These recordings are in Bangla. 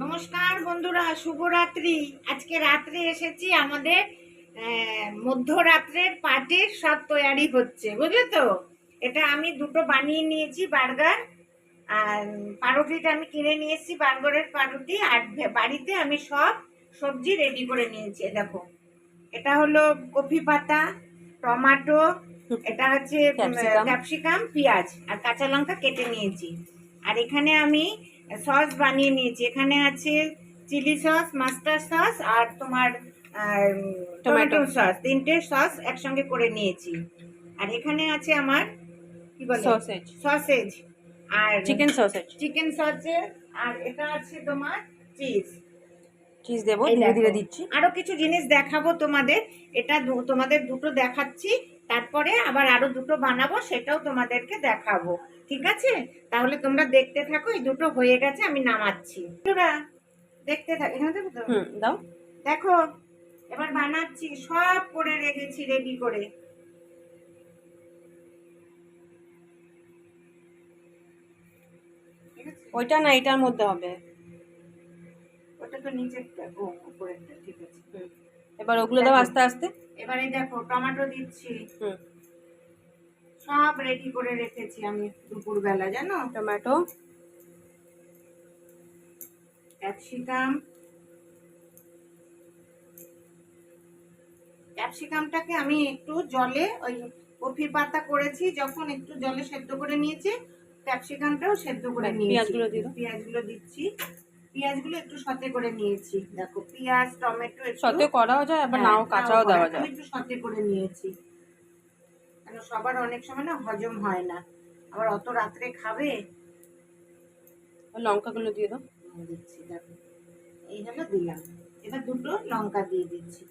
নমস্কার বন্ধুরা শুভরাত্রি। আজকে রাত্রে এসেছি আমাদের মধ্যরাত্রের পার্টির সব তৈয়ারি হচ্ছে বুঝলে তো? এটা আমি দুটো বানিয়ে নিয়েছি বার্গার। আর পাউরুটিটা আমি কিনে নিয়ে এসেছি বার্গারের পাউরুটি আর বাড়িতে আমি সব সবজি রেডি করে নিয়েছি দেখো। এটা হলো কফি পাতা টমাটো এটা হচ্ছে. ক্যাপসিকাম পেঁয়াজ। আর কাঁচা লঙ্কা কেটে নিয়েছি। আর এখানে আমি সস বানিয়ে নিয়েছি। এখানে আছে চিলি সস মাস্টার সস আর তোমার টমেটো. সস। তিনটে সস একসঙ্গে করে নিয়েছি। আর এখানে আছে আমার কি বলে? সসেজ সসেজ আর চিকেন সসেজ চিকেন সসেজ আর এটা আছে তোমার চিজ চিজ দেবো ধীরে ধীরে দিচ্ছি। আরও কিছু জিনিস দেখাবো তোমাদের। এটা তোমাদের দুটো দেখাচ্ছি। তারপরে আবার আরও দুটো বানাবো সেটাও তোমাদেরকে দেখাবো। ঠিক আছে? তাহলে তোমরা দেখতে থাকো এই দুটো হয়ে গেছে আমি নামাচ্ছি। তোরা দেখতে থাকো এখানে দেবো তো? দাও। দেখো এবার বানাচ্ছি সব করে রেখেছি রেডি করে? ওইটা না এটার মধ্যে হবে। ওটা তো নিচেরটা ও উপরেরটা ঠিক আছে। এবার ওগুলো দাও আস্তে আস্তে। এবারে দেখো টমেটো দিচ্ছি। হুম। সব রেডি করে রেখেছি আমি দুপুরবেলা জানো? টমেটো। ক্যাপসিকাম। ক্যাপসিকামটাকে আমি একটু জলে ওই কফি পাতা করেছি যখন একটু জলে সেদ্ধ করে নিয়েছি ক্যাপসিকামটাও সেদ্ধ করে হ্যাঁ, নিয়েছি। পেঁয়াজগুলো পেঁয়াজগুলো দিচ্ছি। পেঁয়াজগুলো একটু সতে করে নিয়েছি। দেখো পেঁয়াজ টমেটো একটু সতে করাও যায় আবার হ্যাঁ, নাও কাঁচাও দেওয়া যায়। একটু সতে করে নিয়েছি। কেন সবার অনেক সময় না হজম হয় না। আবার অত রাত্রে খাবে? লঙ্কাগুলো দিয়ে দাও। দিচ্ছি দেখো। এই হলো দিলাম। এবার দুটো লঙ্কা দিয়ে দিচ্ছি।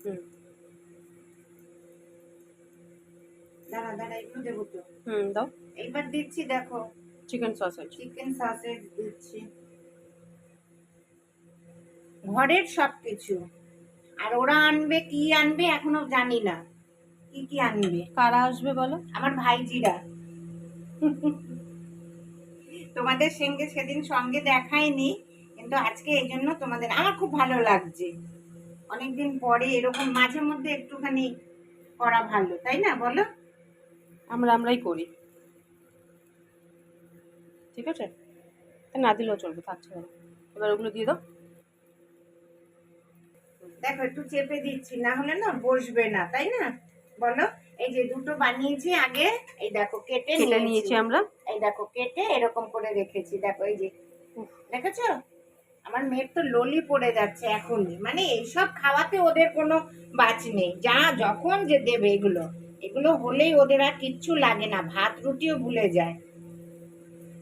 দাঁড়া দাঁড়া একটু দেবো তো। হুম দাও। এইবার দিচ্ছি দেখো। চিকেন সসেজ চিকেন সসেজ দিচ্ছি। ঘরের সব কিছু আর ওরা আনবে কি আনবে এখনও জানি না। কি কি আনবে? কারা আসবে বলো? আমার ভাইজিরা। তোমাদের সঙ্গে সেদিন সঙ্গে দেখাইনি কিন্তু আজকে এই জন্য তোমাদের আমার খুব ভালো লাগছে। অনেকদিন পরে এরকম মাঝে মধ্যে একটুখানি করা ভালো তাই না বলো? আমরা আমরাই করি। ঠিক আছে? তা না দিলেও চলবে থাকছে এবার ওগুলো দিয়ে দাও। দেখো একটু চেপে দিচ্ছি না হলে না বসবে না তাই না? বলো এই যে দুটো বানিয়েছি আগে এই দেখো কেটে কেটে নিয়েছি। আমরা। এই দেখো কেটে এরকম করে রেখেছি দেখো এই যে দেখেছ? আমার মেয়ের তো ললি পড়ে যাচ্ছে এখনই। মানে এইসব খাওয়াতে ওদের কোনো বাজ নেই। যা যখন যে দেবে এগুলো এগুলো হলেই ওদের আর কিচ্ছু লাগে না ভাত রুটিও ভুলে যায়।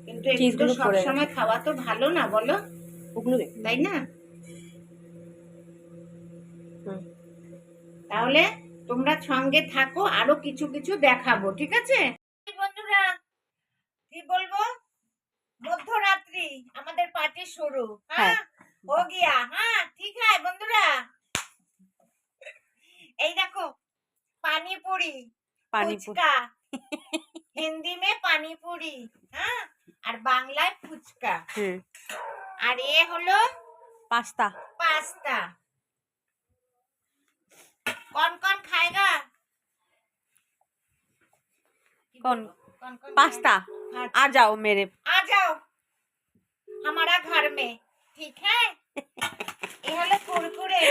কিন্তু এগুলো সবসময় খাওয়া তো ভালো না বলো? তাই না? তাহলে তোমরা সঙ্গে থাকো আরও কিছু কিছু দেখাবো ঠিক আছে? বন্ধুরা কি বলব? মধ্যরাত্রি আমাদের পার্টি শুরু। হ্যাঁ? হ্যাঁ। ও গিয়া। হ্যাঁ ঠিক বন্ধুরা। এই দেখো পানিপুরি ফুচকা। হিন্দি মে পানিপুরি হ্যাঁ? আর বাংলায় ফুচকা। আর এ হলো পাস্তা। পাস্তা। कौन कौन खाएगा? कौन? कौन कौन पास्ता आ जाओ मेरे। आ जाओ। हमारा घर में ठीक है? ये हलो कुरकुरे।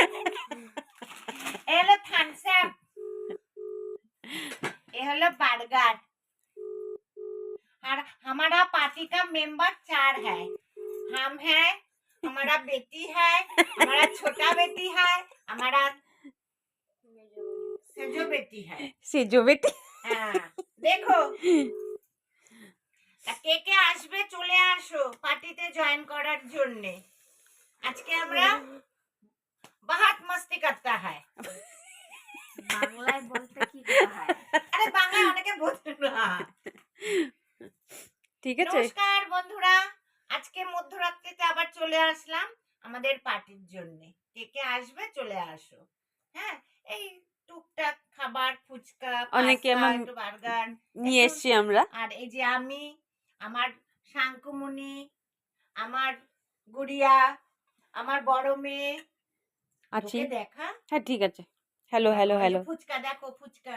ये हलो थम्स अप ये हलो बर्गर और हमारा पार्टी का मेंबर चार है। हम है हमारा बेटी है हमारा छोटा बेटी है हमारा सेजो बेटी है সেজো বেটি হ্যাঁ দেখো তা কে কে আসবে চলে আসো পার্টিতে জয়েন করার জন্য আজকে আমরা বাহাত মস্তি করতে হয় বাংলায় বলতে কি হয় আরে বাংলায় অনেকে বোঝে না ঠিক আছে নমস্কার বন্ধুরা আজকে মধ্যরাত্রিতে আবার চলে আসলাম আমাদের পার্টির জন্য কে কে আসবে চলে আসো হ্যাঁ এই টুকটাক খাবার ফুচকা অনেকে আমার- বার্গার নিয়ে এসছি আমরা। আর এই যে আমি আমার শাঙ্কুমুনি আমার গুড়িয়া আমার বড় মেয়ে। আছি দেখা? হ্যাঁ ঠিক আছে। হ্যালো হ্যালো হ্যালো ফুচকা দেখো ফুচকা।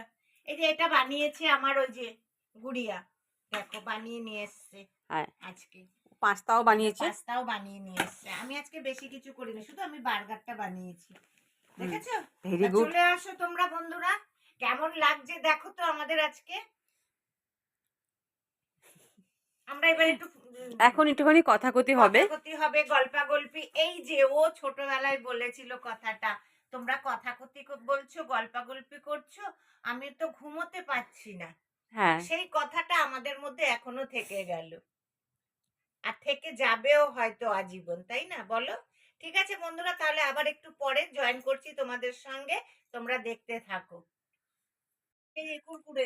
এই যে এটা বানিয়েছে আমার ওই যে গুড়িয়া। দেখো বানিয়ে নিয়ে এসছে হ্যাঁ। আজকে। পাস্তাও বানিয়েছে। পাস্তাও বানিয়ে নিয়ে এসছে। আমি আজকে বেশি কিছু করিনি শুধু আমি বার্গারটা বানিয়েছি। দেখেছ? চলে আসো তোমরা বন্ধুরা। কেমন লাগছে দেখো তো আমাদের আজকে। আমরা এবার একটু এখন একটুখানি কথা কথি হবে। কথাকথি হবে গল্পা গল্পি এই যে ও ছোটবেলায় বলেছিল কথাটা তোমরা কথাকথি ক- বলছো গল্পা গল্পি করছ আমি তো ঘুমোতে পারছি না। হ্যাঁ। সেই কথাটা আমাদের মধ্যে এখনও থেকে গেল। আর থেকে যাবেও হয়তো আজীবন তাই না? বলো। ঠিক আছে বন্ধুরা তাহলে আবার একটু পরে জয়েন করছি তোমাদের সঙ্গে। তোমরা দেখতে থাকো। কুরকুরে।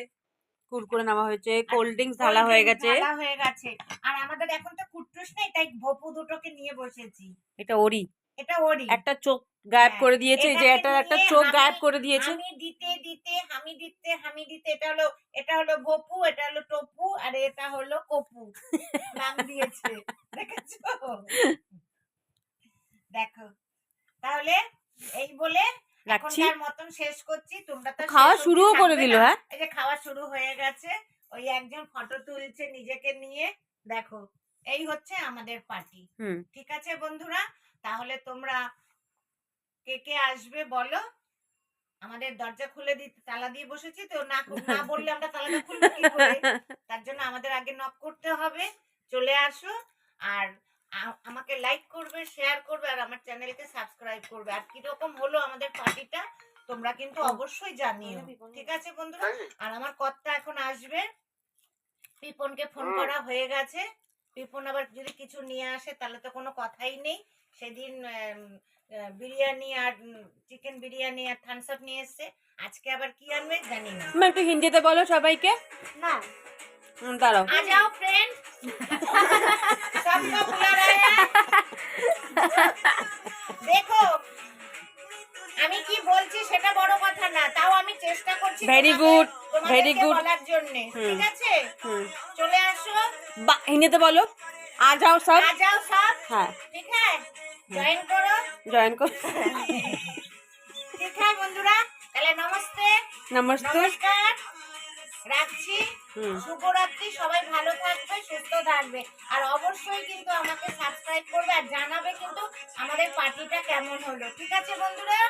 কুরকুরে নামা হয়েছে কোল্ড ড্রিঙ্কস ঢালা হয়ে গেছে। ঢালা হয়ে গেছে। আর আমাদের এখন তো কুট্টুস নেই তাই ভপু দুটোকে নিয়ে বসেছি। এটা ওরি। এটা ওরই একটা চোখ গায়েব হ্যাঁ, করে দিয়েছে যে এটাকে একটা চোখ গায়েব করে দিয়েছে। আমি দিতে দিতে হামি দিতে হামি দিতে। এটা হলো এটা হলো গপু এটা হলো টপু আর এটা হলো কপু। নাম দিয়েছে দেখেছ? দেখো। তাহলে এই বলে রাখছি। মতন শেষ করছি। তোমরা তো খাওয়া শুরুও করে দিল হ্যাঁ? এই যে খাওয়া শুরু হয়ে গেছে। ওই একজন ফটো তুলছে নিজেকে নিয়ে। দেখো এই হচ্ছে আমাদের পার্টি ঠিক আছে বন্ধুরা? তাহলে তোমরা কে কে আসবে বলো? আমাদের দরজা খুলে দিতে তালা দিয়ে বসেছি তো না না বললে আমরা তালাটা খুলবো কি করে? তার জন্য আমাদের আগে নক করতে হবে। চলে আসো। আর আমাকে লাইক করবে শেয়ার করবে আর আমার চ্যানেলকে সাবস্ক্রাইব করবে। আর কীরকম হলো আমাদের পার্টিটা তোমরা কিন্তু অবশ্যই জানিও। ঠিক আছে বন্ধুরা? আর আমার কর্তা এখন আসবে। পিপনকে ফোন করা হয়ে গেছে। পিপন আবার যদি কিছু নিয়ে আসে তাহলে তো কোনো কথাই নেই। সেদিন বিরিয়ানি আর চিকেন বিরিয়ানি আর থামস আপ নিয়ে এসছে। আজকে আবার কি আনবে জানি না একটু হিন্দিতে বলো সবাইকে। না। দাঁড়াও। আ যাও ফ্রেন্ড দেখো আমি কি বলছি সেটা বড় কথা না তাও আমি চেষ্টা করছি ভেরি গুড ভেরি গুড বলার জন্য। ঠিক আছে? চলে আসো। হিন্দিতে বলো। আ যাও সব। আ যাও সব। হ্যাঁ। ঠিক আছে? জয়েন করো। জয়েন করো। ঠিক আছে বন্ধুরা তাহলে নমস্তে। নমস্তে। নমস্কার। রাখছি। শুভরাত্রি সবাই ভালো থাকবে সুস্থ থাকবে। আর অবশ্যই কিন্তু আমাকে সাবস্ক্রাইব করবে আর জানাবে কিন্তু আমাদের পার্টিটা কেমন হলো। ঠিক আছে বন্ধুরা?